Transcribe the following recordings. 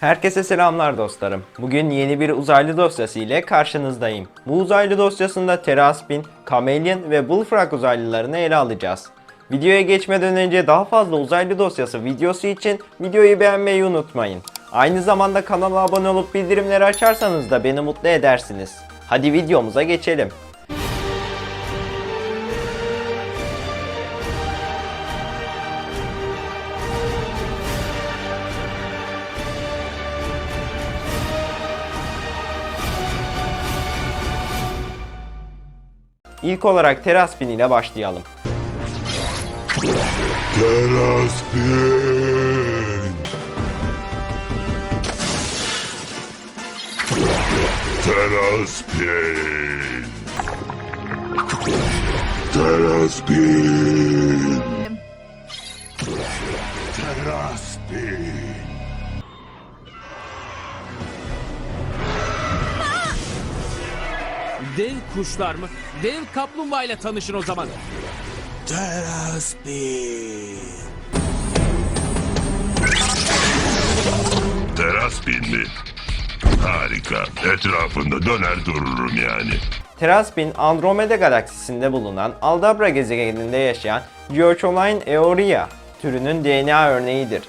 Herkese selamlar dostlarım. Bugün yeni bir uzaylı dosyası ile karşınızdayım. Bu uzaylı dosyasında Teraspin, Chameleon ve Bullfrog uzaylılarını ele alacağız. Videoya geçmeden önce daha fazla uzaylı dosyası videosu için videoyu beğenmeyi unutmayın. Aynı zamanda kanala abone olup bildirimleri açarsanız da beni mutlu edersiniz. Hadi videomuza geçelim. İlk olarak Teraspin ile başlayalım. Teraspin. Teraspin. Teraspin. Teraspin. Kuşlar mı? Dev kaplumbağa ile tanışın o zaman. Teraspin. Teraspin mi? Harika. Etrafında döner dururum yani. Teraspin, Andromeda galaksisinde bulunan Aldabra gezegeninde yaşayan Geocholine Eoria türünün DNA örneğidir.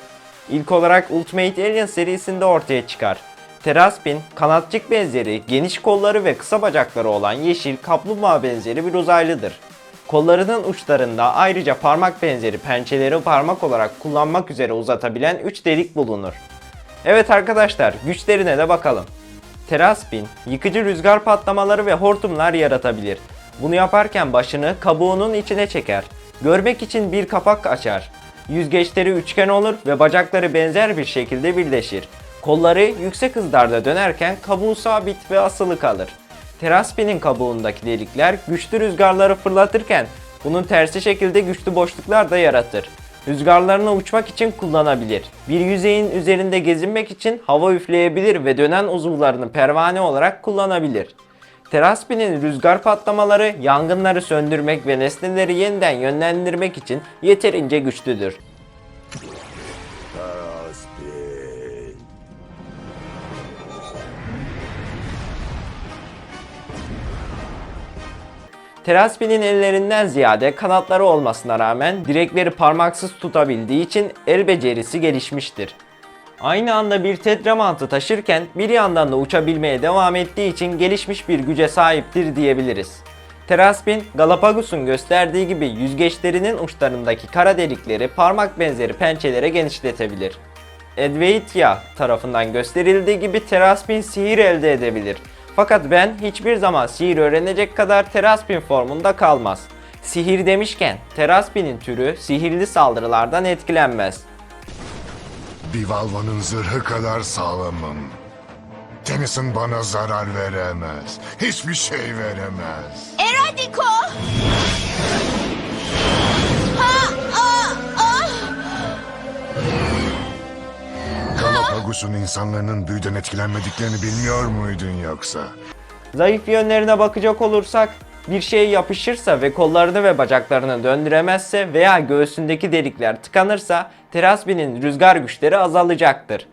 İlk olarak Ultimate Alien serisinde ortaya çıkar. Teraspin, kanatçık benzeri, geniş kolları ve kısa bacakları olan yeşil kaplumbağa benzeri bir uzaylıdır. Kollarının uçlarında ayrıca parmak benzeri pençeleri parmak olarak kullanmak üzere uzatabilen 3 delik bulunur. Evet arkadaşlar, güçlerine de bakalım. Teraspin, yıkıcı rüzgar patlamaları ve hortumlar yaratabilir. Bunu yaparken başını kabuğunun içine çeker. Görmek için bir kapak açar. Yüzgeçleri üçgen olur ve bacakları benzer bir şekilde birleşir. Kolları yüksek hızlarda dönerken kabuğu sabit ve asılı kalır. Teraspin'in kabuğundaki delikler güçlü rüzgarları fırlatırken bunun tersi şekilde güçlü boşluklar da yaratır. Rüzgarlarını uçmak için kullanabilir. Bir yüzeyin üzerinde gezinmek için hava üfleyebilir ve dönen uzuvlarını pervane olarak kullanabilir. Teraspin'in rüzgar patlamaları yangınları söndürmek ve nesneleri yeniden yönlendirmek için yeterince güçlüdür. Teraspin'in ellerinden ziyade kanatları olmasına rağmen direkleri parmaksız tutabildiği için el becerisi gelişmiştir. Aynı anda bir tetramantı taşırken bir yandan da uçabilmeye devam ettiği için gelişmiş bir güce sahiptir diyebiliriz. Teraspin, Galapagos'un gösterdiği gibi yüzgeçlerinin uçlarındaki kara delikleri parmak benzeri pençelere genişletebilir. Edveitia tarafından gösterildiği gibi Teraspin sihir elde edebilir. Fakat ben hiçbir zaman sihir öğrenecek kadar Teraspin formunda kalmaz. Sihir demişken Teraspin'in türü sihirli saldırılardan etkilenmez. Bivalvanın zırhı kadar sağlamım. Tennyson bana zarar veremez. Hiçbir şey veremez. Eradiko! Galapagos'un insanların büyüden etkilenmediklerini bilmiyor muydun yoksa? Zayıf yönlerine bakacak olursak bir şey yapışırsa ve kollarını ve bacaklarını döndüremezse veya göğsündeki delikler tıkanırsa Teraspin'in rüzgar güçleri azalacaktır.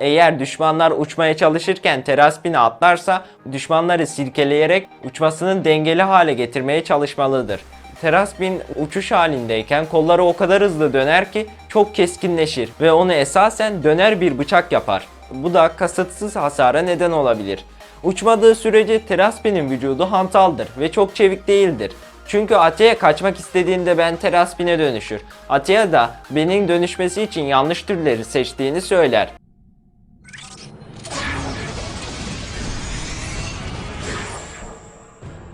Eğer düşmanlar uçmaya çalışırken Teraspin'i atlarsa düşmanları silkeleyerek uçmasını dengeli hale getirmeye çalışmalıdır. Teraspin uçuş halindeyken kolları o kadar hızlı döner ki çok keskinleşir ve onu esasen döner bir bıçak yapar. Bu da kasıtsız hasara neden olabilir. Uçmadığı sürece Teraspin'in vücudu hantaldır ve çok çevik değildir. Çünkü Atea kaçmak istediğinde ben Teraspin'e dönüşür. Atea da benim dönüşmesi için yanlış türleri seçtiğini söyler.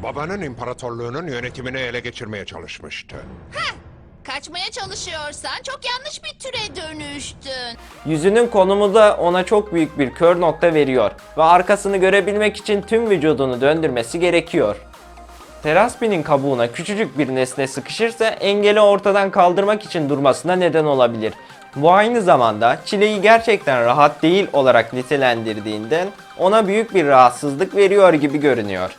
Babanın imparatorluğunun yönetimini ele geçirmeye çalışmıştı. Kaçmaya çalışıyorsan çok yanlış bir türe dönüştün. Yüzünün konumu da ona çok büyük bir kör nokta veriyor ve arkasını görebilmek için tüm vücudunu döndürmesi gerekiyor. Teraspin'in kabuğuna küçücük bir nesne sıkışırsa engeli ortadan kaldırmak için durmasına neden olabilir. Bu aynı zamanda çileyi gerçekten rahat değil olarak nitelendirdiğinden ona büyük bir rahatsızlık veriyor gibi görünüyor.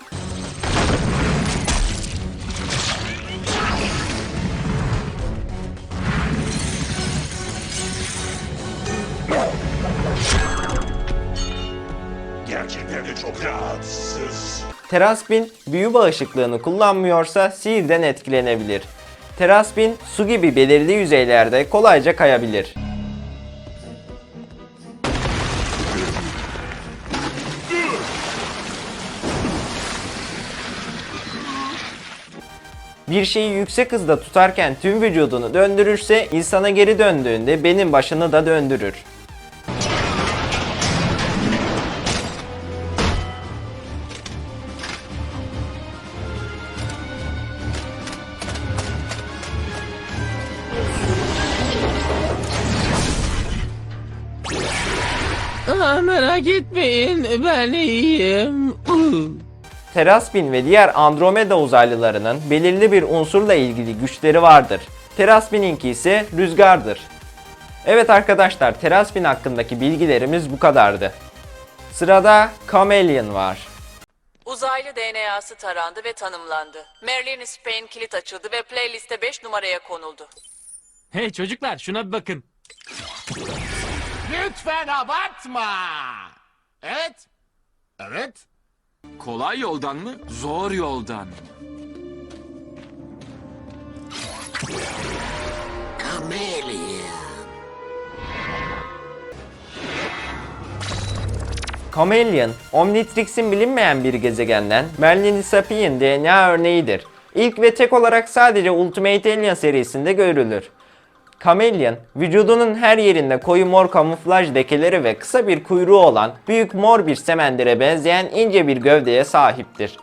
De çok rahatsız. Teraspin büyü bağışıklığını kullanmıyorsa sihirden etkilenebilir. Teraspin su gibi belirli yüzeylerde kolayca kayabilir. Bir şeyi yüksek hızda tutarken tüm vücudunu döndürürse insana geri döndüğünde benim başını da döndürür. Merak etmeyin ben iyiyim. Teraspin ve diğer Andromeda uzaylılarının belirli bir unsurla ilgili güçleri vardır. Teraspin'inki ise rüzgardır. Evet arkadaşlar Teraspin hakkındaki bilgilerimiz bu kadardı. Sırada Chameleon var. Uzaylı DNA'sı tarandı ve tanımlandı. Merlin Spain kilit açıldı ve playliste 5 numaraya konuldu. Hey çocuklar şuna bir bakın. Lütfen abartma. Evet. Evet. Kolay yoldan mı? Zor yoldan. Chameleon, Omnitrix'in bilinmeyen bir gezegenden Merlin Sapi'nin DNA örneğidir. İlk ve tek olarak sadece Ultimate Alien serisinde görülür. Chameleon, vücudunun her yerinde koyu mor kamuflaj lekeleri ve kısa bir kuyruğu olan büyük mor bir semendire benzeyen ince bir gövdeye sahiptir.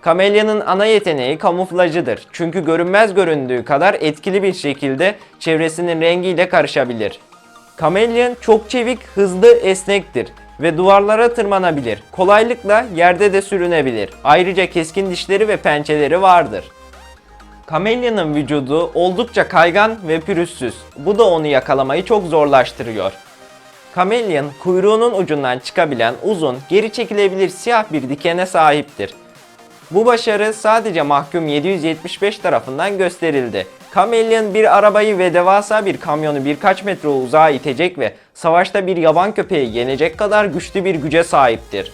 Kamelya'nın ana yeteneği kamuflajıdır. Çünkü görünmez göründüğü kadar etkili bir şekilde çevresinin rengiyle karışabilir. Kameleon çok çevik, hızlı, esnektir ve duvarlara tırmanabilir. Kolaylıkla yerde de sürünebilir. Ayrıca keskin dişleri ve pençeleri vardır. Kamelya'nın vücudu oldukça kaygan ve pürüzsüz. Bu da onu yakalamayı çok zorlaştırıyor. Kameleon kuyruğunun ucundan çıkabilen uzun, geri çekilebilir siyah bir dikene sahiptir. Bu başarı sadece mahkum 775 tarafından gösterildi. Kameleon bir arabayı ve devasa bir kamyonu birkaç metre uzağa itecek ve savaşta bir yaban köpeği yenecek kadar güçlü bir güce sahiptir.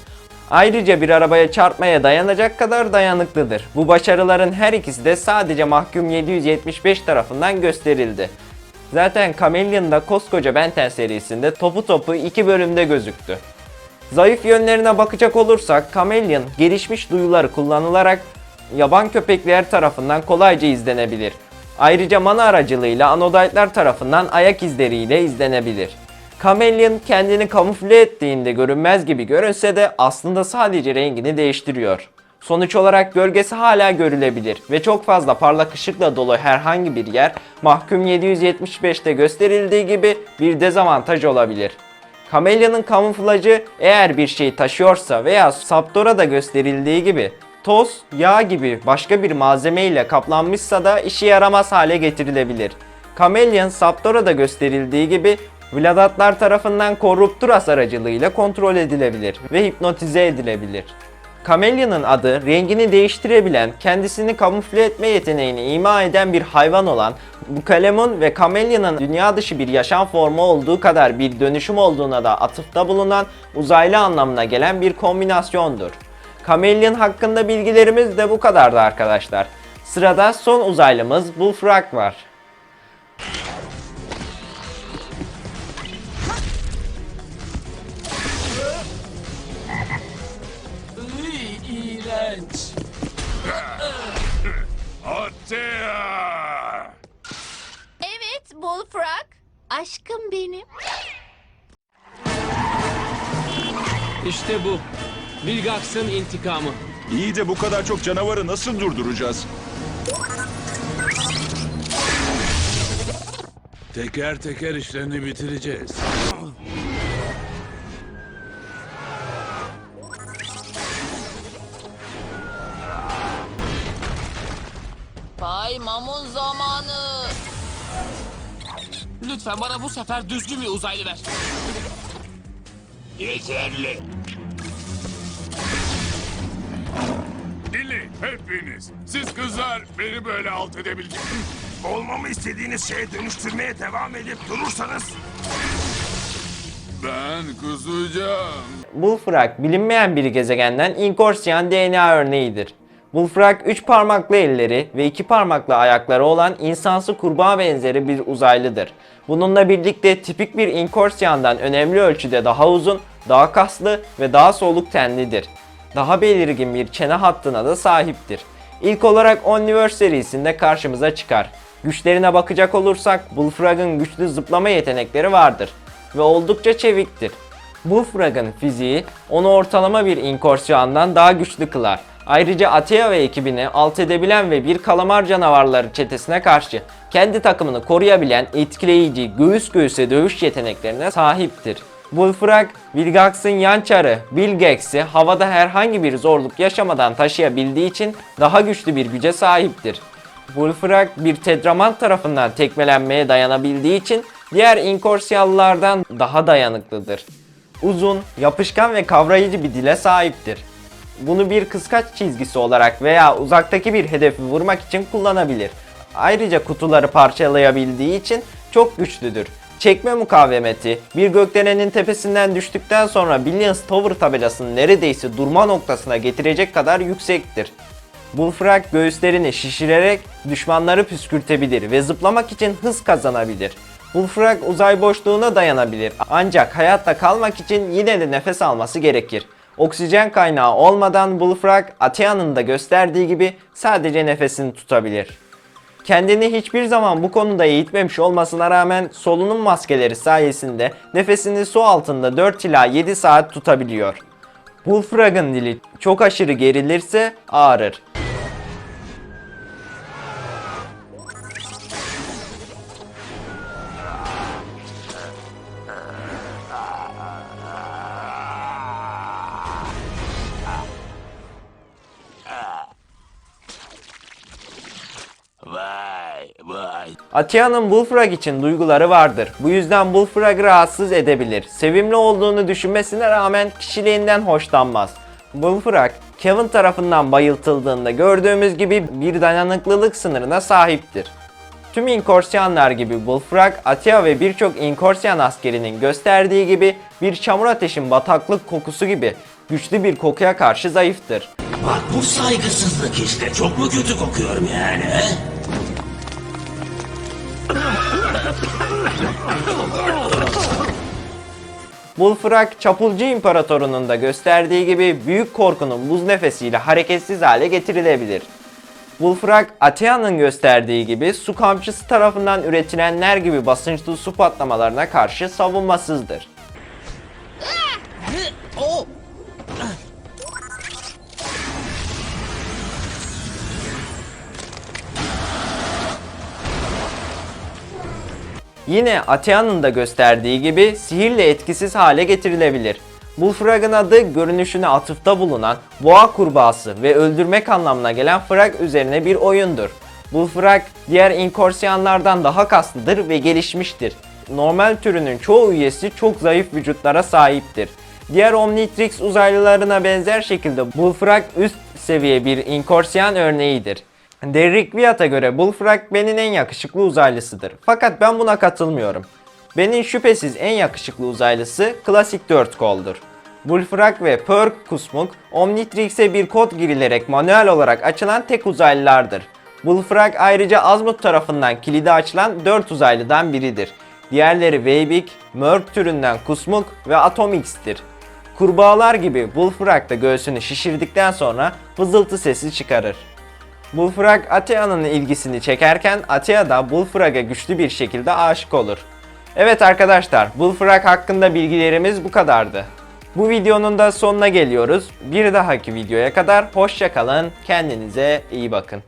Ayrıca bir arabaya çarpmaya dayanacak kadar dayanıklıdır. Bu başarıların her ikisi de sadece mahkum 775 tarafından gösterildi. Zaten Chameleon da koskoca Benten serisinde topu topu iki bölümde gözüktü. Zayıf yönlerine bakacak olursak Chameleon gelişmiş duyuları kullanılarak yaban köpekler tarafından kolayca izlenebilir. Ayrıca mana aracılığıyla anodaytlar tarafından ayak izleriyle izlenebilir. Chameleon kendini kamufle ettiğinde görünmez gibi görünse de aslında sadece rengini değiştiriyor. Sonuç olarak gölgesi hala görülebilir ve çok fazla parlak ışıkla dolu herhangi bir yer mahkum 775'te gösterildiği gibi bir dezavantaj olabilir. Kamelya'nın kamuflajı eğer bir şey taşıyorsa veya Saptora'da gösterildiği gibi toz, yağ gibi başka bir malzeme ile kaplanmışsa da işe yaramaz hale getirilebilir. Kameleon Saptora'da gösterildiği gibi Vladatlar tarafından korrupturas aracılığıyla kontrol edilebilir ve hipnotize edilebilir. Kamelya'nın adı rengini değiştirebilen, kendisini kamufle etme yeteneğini ima eden bir hayvan olan bu kalemun ve Kamelya'nın dünya dışı bir yaşam formu olduğu kadar bir dönüşüm olduğuna da atıfta bulunan uzaylı anlamına gelen bir kombinasyondur. Kameleon hakkında bilgilerimiz de bu kadardı arkadaşlar. Sırada son uzaylımız Bullfrog var. Atea! Evet Bullfrog. Aşkım benim. İşte bu. Vilgax'ın intikamı. İyi de bu kadar çok canavarı nasıl durduracağız? Teker teker işlerini bitireceğiz. Bay mamun zamanı. Lütfen bana bu sefer düzgün bir uzaylı ver. Yeterli. Dinleyin hepiniz. Siz kızlar beni böyle alt edebilecek Olmamı istediğiniz şeye dönüştürmeye devam edip durursanız Ben kusacağım. Bullfrog bilinmeyen bir gezegenden Inkorsiyan DNA örneğidir. Bullfrog 3 parmaklı elleri ve 2 parmaklı ayakları olan insansı kurbağa benzeri bir uzaylıdır. Bununla birlikte tipik bir Inkorsiyan'dan önemli ölçüde daha uzun, daha kaslı ve daha soluk tenlidir. Daha belirgin bir çene hattına da sahiptir. İlk olarak Omniverse serisinde karşımıza çıkar. Güçlerine bakacak olursak Bullfrog'un güçlü zıplama yetenekleri vardır ve oldukça çeviktir. Bullfrog'un fiziği onu ortalama bir inkorsiyandan daha güçlü kılar. Ayrıca Atea ve ekibini alt edebilen ve bir kalamar canavarları çetesine karşı kendi takımını koruyabilen etkileyici göğüs göğüse dövüş yeteneklerine sahiptir. Bullfrog, Vilgax'ın yan çarı Vilgax'i havada herhangi bir zorluk yaşamadan taşıyabildiği için daha güçlü bir güce sahiptir. Bullfrog bir tedraman tarafından tekmelenmeye dayanabildiği için diğer inkorsiyalılardan daha dayanıklıdır. Uzun, yapışkan ve kavrayıcı bir dile sahiptir. Bunu bir kıskaç çizgisi olarak veya uzaktaki bir hedefi vurmak için kullanabilir. Ayrıca kutuları parçalayabildiği için çok güçlüdür. Çekme mukavemeti, bir gökdelenin tepesinden düştükten sonra Billions Tower tabelasını neredeyse durma noktasına getirecek kadar yüksektir. Bullfrog göğüslerini şişirerek düşmanları püskürtebilir ve zıplamak için hız kazanabilir. Bullfrog uzay boşluğuna dayanabilir ancak hayatta kalmak için yine de nefes alması gerekir. Oksijen kaynağı olmadan Bullfrog Atea'nın da gösterdiği gibi sadece nefesini tutabilir. Kendini hiçbir zaman bu konuda eğitmemiş olmasına rağmen solunum maskeleri sayesinde nefesini su altında 4 ila 7 saat tutabiliyor. Bullfrog'un dili çok aşırı gerilirse ağrır. Atia'nın Bullfrog için duyguları vardır. Bu yüzden Bullfrog'ı rahatsız edebilir. Sevimli olduğunu düşünmesine rağmen kişiliğinden hoşlanmaz. Bullfrog, Kevin tarafından bayıltıldığında gördüğümüz gibi bir dayanıklılık sınırına sahiptir. Tüm Inkorsiyanlar gibi Bullfrog, Atia ve birçok Inkorsiyan askerinin gösterdiği gibi bir çamur ateşin bataklık kokusu gibi güçlü bir kokuya karşı zayıftır. Bak bu saygısızlık işte. Çok mu kötü kokuyorum yani? he? Bullfrog, Çapulcu İmparatoru'nun da gösterdiği gibi büyük korkunun buz nefesiyle hareketsiz hale getirilebilir. Bullfrog, Atea'nın gösterdiği gibi su kamçısı tarafından üretilenler gibi basınçlı su patlamalarına karşı savunmasızdır. Yine Atea'nın da gösterdiği gibi sihirle etkisiz hale getirilebilir. Bullfrog'ın adı görünüşüne atıfta bulunan boğa kurbağası ve öldürmek anlamına gelen frag üzerine bir oyundur. Bullfrog diğer inkorsiyanlardan daha kaslıdır ve gelişmiştir. Normal türünün çoğu üyesi çok zayıf vücutlara sahiptir. Diğer Omnitrix uzaylılarına benzer şekilde Bullfrog üst seviye bir inkorsiyan örneğidir. Derrick Wyatt'a göre Bullfrog Ben'in en yakışıklı uzaylısıdır. Fakat ben buna katılmıyorum. Ben'in şüphesiz en yakışıklı uzaylısı klasik 4 koldur. Bullfrog ve Perk Kusmuk, Omnitrix'e bir kod girilerek manuel olarak açılan tek uzaylılardır. Bullfrog ayrıca Azmut tarafından kilidi açılan 4 uzaylıdan biridir. Diğerleri Weibik, Merc türünden Kusmuk ve Atomix'tir. Kurbağalar gibi Bullfrog da göğsünü şişirdikten sonra vızıltı sesi çıkarır. Bullfrog Atea'nın ilgisini çekerken Atea da Bullfrog'a güçlü bir şekilde aşık olur. Evet arkadaşlar Bullfrog hakkında bilgilerimiz bu kadardı. Bu videonun da sonuna geliyoruz. Bir dahaki videoya kadar hoşça kalın. Kendinize iyi bakın.